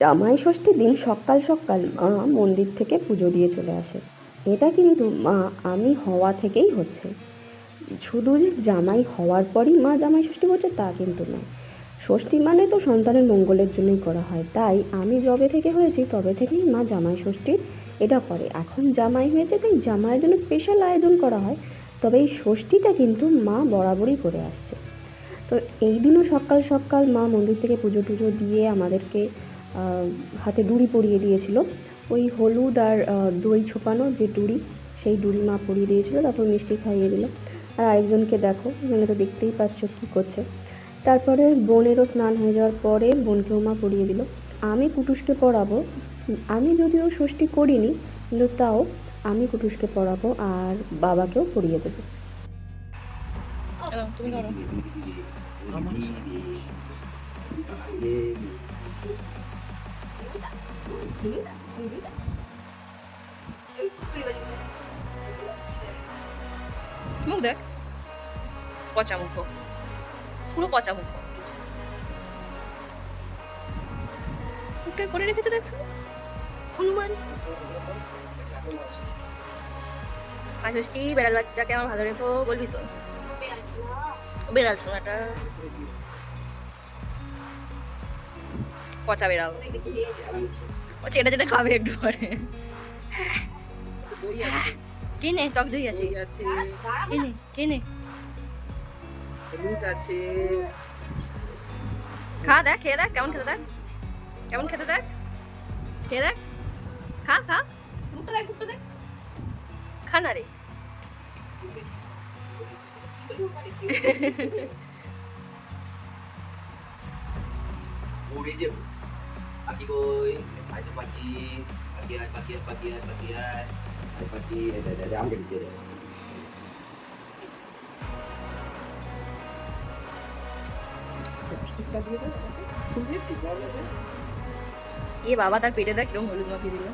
জামাই ষষ্ঠীর দিন সকাল সকাল মা মন্দির থেকে পুজো দিয়ে চলে আসে। এটা কিন্তু মা, আমি হওয়া থেকেই হচ্ছে। শুধু যে জামাই হওয়ার পরই মা জামাই ষষ্ঠী করছে তা কিন্তু নয়। ষষ্ঠী মানে তো সন্তানের মঙ্গলের জন্যই করা হয়। তাই আমি যবে থেকে হয়েছি, তবে থেকেই মা জামাই ষষ্ঠীর এটা করে। এখন জামাই হয়েছে, তাই জামাইয়ের জন্য স্পেশাল আয়োজন করা হয়। তবে এই ষষ্ঠীটা কিন্তু মা বরাবরই করে আসছে। তো এই দিনও সকাল সকাল মা মন্দির থেকে পুজো টুজো দিয়ে আমাদেরকে হাতে ডুরি পরিয়ে দিয়েছিল। ওই হলুদ আর দই ছোপানো যে ডুরি সেই ডুরি মা পরিয়ে দিয়েছিল তারপর মিষ্টি খাইয়ে দিল। আর আরেকজনকে দেখো এখানে তো দেখতেই পাচ্ছ কী করছে। তারপরে বোনেরও স্নান হয়ে যাওয়ার পরে বোনকেও মা পরিয়ে দিল। আমি কুটুসকে পড়াবো আমি যদিও ষষ্ঠী করিনি কিন্তু তাও আমি কুটুসকে পড়াবো আর বাবাকেও পড়িয়ে দেবো। তুমি ধরো। মুখ দেখ। পচা মুখ। পুরো পচা মুখ। মুখটা করে রেখেছে দেখছ? হনুমান। আষষ্ঠী বেড়াল বাচ্চাকে আমার ভালো রেখো বলবি তো? বেড়াল ছোনাটা পচা বেড়াল ও এটা যেটা খাবে একটু পরে। কিনে টক দই আছে। কিনে কিনে আছে। খা দেখ খেয়ে দেখ কেমন খেতে দেখ। কেমন খেতে দেখ। খেয়ে দেখ। খা খা। মুখটা দেখ মুখটা দেখ। খা না রে। উড়ে পাখি আয় পাখি আয় পাখি আয় আয় পাখি এই দে, দে, দে, আমাকে দিতে দে। ফুটটা দিয়ে দে ফুল দিয়েছিস জল আছে এ বাবা তার পেটে দেখ কীরকম হলুদ মাখিয়ে দিল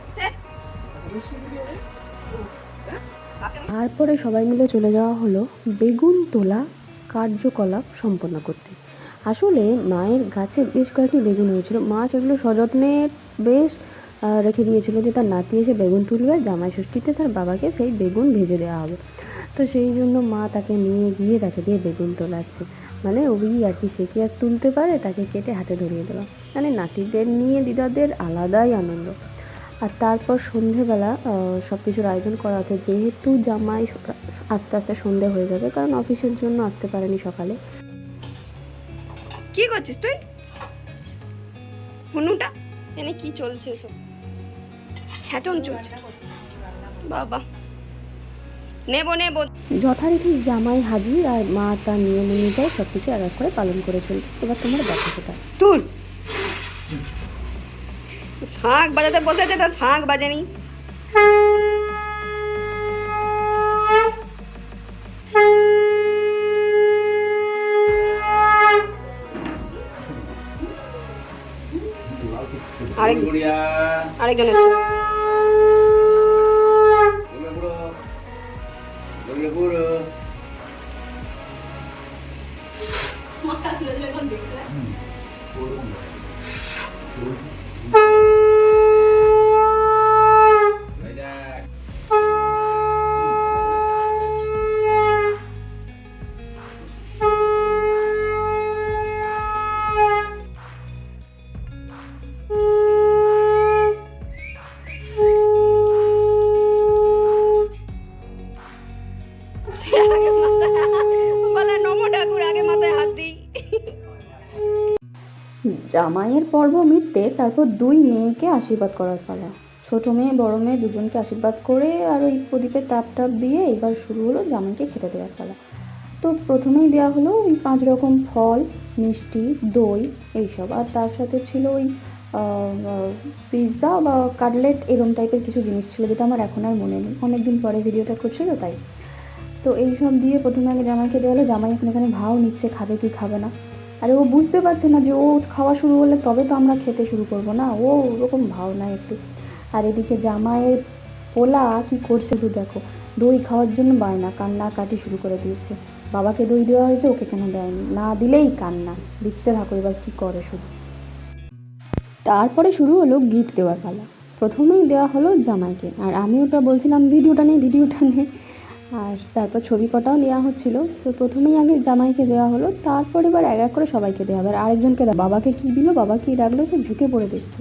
তারপরে সবাই মিলে চলে যাওয়া হলো বেগুন তোলা কার্যকলাপ সম্পন্ন করতে। আসলে মায়ের গাছে বেশ কয়েকটি বেগুন হয়েছিল। মা সেগুলো সযত্নে বেশ রেখে দিয়েছিল যে তার নাতি এসে বেগুন তুলবে, জামাই ষষ্ঠীতে তার বাবাকে সেই বেগুন ভেজে দেওয়া হবে। তো সেই জন্য মা তাকে নিয়ে গিয়ে তাকে দিয়ে বেগুন তোলাচ্ছে। মানে ওই আর কি, সে কি আর তুলতে পারে? তাকে কেটে হাতে ধরিয়ে দেওয়া। মানে নাতিদের নিয়ে দিদাদের আলাদাই আনন্দ। আর তারপর সন্ধেবেলা সব কিছুর আয়োজন করা হচ্ছে। যেহেতু জামাই আস্তে আস্তে সন্ধে হয়ে যাবে, কারণ অফিসের জন্য আসতে পারেনি সকালে। কি করছিস তুই? হুনুটা এনে কি চলছে এসব? খ্যাটন চলছে। বাবা। নেব নেব। যথারীতি জামাই হাজির আর মা তার নিয়ম অনুযায়ী সব কিছু এক এক করে পালন করে চলবে। এবার তোমার দেখো সেটা। তুল শাঁখ বাজাতে বসেছে তার শাঁখ বাজেনি। আরেক আরেকজন এসছে গুড়িয়া বুড়ো জামাইয়ের পর্ব মিটতে তারপর দুই মেয়েকে আশীর্বাদ করার পালা। ছোট মেয়ে, বড় মেয়ে দুজনকে আশীর্বাদ করে আর ওই প্রদীপের তাপ টাপ দিয়ে এবার শুরু হলো জামাইকে খেতে দেওয়ার পালা। তো প্রথমেই দেওয়া হলো ওই পাঁচ রকম ফল, মিষ্টি, দই এইসব। আর তার সাথে ছিল ওই পিৎজা বা কাটলেট এরম টাইপের কিছু জিনিস ছিল যেটা আমার এখন আর মনে নেই। অনেক দিন পরে ভিডিওটা করছে তো তাই। তো এই সব দিয়ে প্রথমে আগে জামাইকে দেওয়া হলো। জামাই এখন এখানে ভাও নিচ্ছে, খাবে কি খাবে না। আরে ও বুঝতে পারছে না যে ও খাওয়া শুরু করলে তবে তো আমরা খেতে শুরু করব না। ও ওরকম ভাও নাই একটু। আর এদিকে জামাইয়ের পোলা কি করছে তুই দেখো। দই খাওয়ার জন্য বায়না কান্না কাটি শুরু করে দিয়েছে। বাবাকে দই দেওয়া হয়েছে, ওকে কেন দেয়নি? না দিলেই কান্না। দেখতে থাকো এবার কি করে শুধু। তারপরে শুরু হলো গিফট দেওয়ার পালা। প্রথমেই দেওয়া হলো জামাইকে। আর আমি ওটা বলছিলাম, ভিডিওটা নেই ভিডিওটা নেই আর তারপর ছবি কটাও নেওয়া হচ্ছিল। তো প্রথমেই আগে জামাইকে দেওয়া হলো, তারপর এবার এক এক করে সবাইকে দেওয়া হবে। আর আরেকজনকে বাবাকে কী দিল, বাবা কী রাখল সে ঝুঁকে পড়ে দেখছে।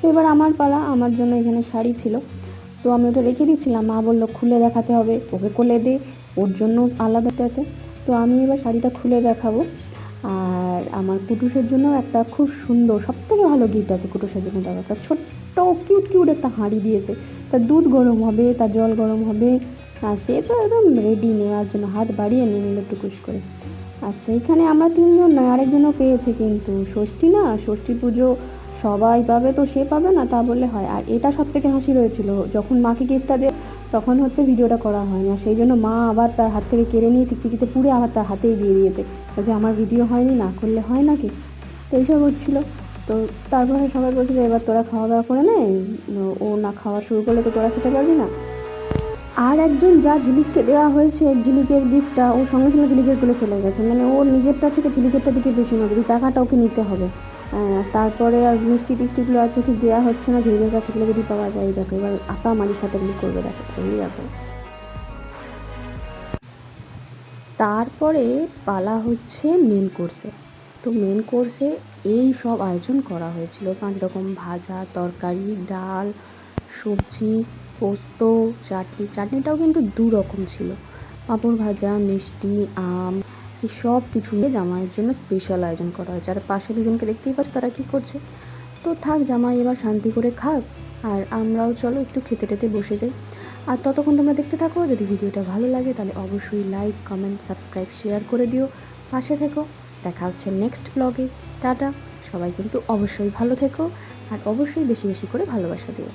তো এবার আমার পালা, আমার জন্য এখানে শাড়ি ছিল। তো আমি ওটা রেখে দিচ্ছিলাম। মা বলল, খুলে দেখাতে হবে, ওকে কোলে দে, ওর জন্য আলাদাতে আছে। তো আমি এবার শাড়িটা খুলে দেখাবো। আর আমার কুটুসের জন্য একটা খুব সুন্দর সব থেকে ভালো গিফট আছে কুটুসের জন্য। দেওয়া একটা ছোট্ট কিউট কিউট একটা হাঁড়ি দিয়েছে। তার দুধ গরম হবে, তার জল গরম হবে আর সে তো একদম রেডি নেওয়ার জন্য, হাত বাড়িয়ে নিয়ে নিল টুকুস করে। আচ্ছা এখানে আমরা তিনজন নয়, আরেকজনও পেয়েছে কিন্তু, ষষ্ঠী না? ষষ্ঠী পুজো সবাই পাবে তো সে পাবে না তা বললে হয়। আর এটা সব থেকে হাসি রয়েছিল, যখন মাকে গিফটটা দে তখন হচ্ছে ভিডিওটা করা হয় না সেই জন্য মা আবার তার হাত থেকে কেড়ে নিয়ে চিকচিকিতে পুড়ে আবার তার হাতেই দিয়ে দিয়েছে। যে আমার ভিডিও হয়নি, না করলে হয় নাকি? তো এইসব হচ্ছিল। তো তারপরে সবাই বলছিল, এবার তোরা খাওয়া দাওয়া করে নে। ও না খাওয়া শুরু করলে তো তোরা খেতে পারবি না। আর একজন যা ঝিলিককে দেওয়া হয়েছে, ঝিলিকের গিফটটা ও সঙ্গে সঙ্গে ঝিলিকের কোলে চলে গেছে। মানে ওর নিজেরটা থেকে ঝিলিকেরটা দিকে বেশি নজর এই টাকাটা ওকে নিতে হবে। তারপরে আর মিষ্টি টিষ্টিগুলো আছে, ওকে দেওয়া হচ্ছে না, ঝিলিকের কাছে গেলে যদি পাওয়া যায়, দেখো, এবার আপা মারির সাথে গুলি করবে, দেখো, এই দেখো। তারপরে পালা হচ্ছে মেন কোর্সে তো মেন কোর্সে এই সব আয়োজন করা হয়েছিল। পাঁচ রকম ভাজা, তরকারি, ডাল, সবজি পোস্ত, চাটনি, চাটনিটাও কিন্তু দু রকম ছিল। পাঁপড় ভাজা, মিষ্টি, আম সব কিছু নিয়ে জামাইয়ের জন্য স্পেশাল আয়োজন করা হয়েছে। আর পাশে দুজনকে দেখতেই পাচ্ছ তারা কী করছে। তো থাক, জামাই এবার শান্তি করে খাক। আর আমরাও চলো একটু খেতে টেতে বসে যাই। আর ততক্ষণ তোমরা দেখতে থাকো, যদি ভিডিওটা ভালো লাগে তাহলে অবশ্যই লাইক কমেন্ট সাবস্ক্রাইব শেয়ার করে দিও। পাশে থেকো, দেখা হচ্ছে নেক্সট ব্লগে টাটা! সবাই কিন্তু অবশ্যই ভালো থেকো। আর অবশ্যই বেশি বেশি করে ভালোবাসা দিও।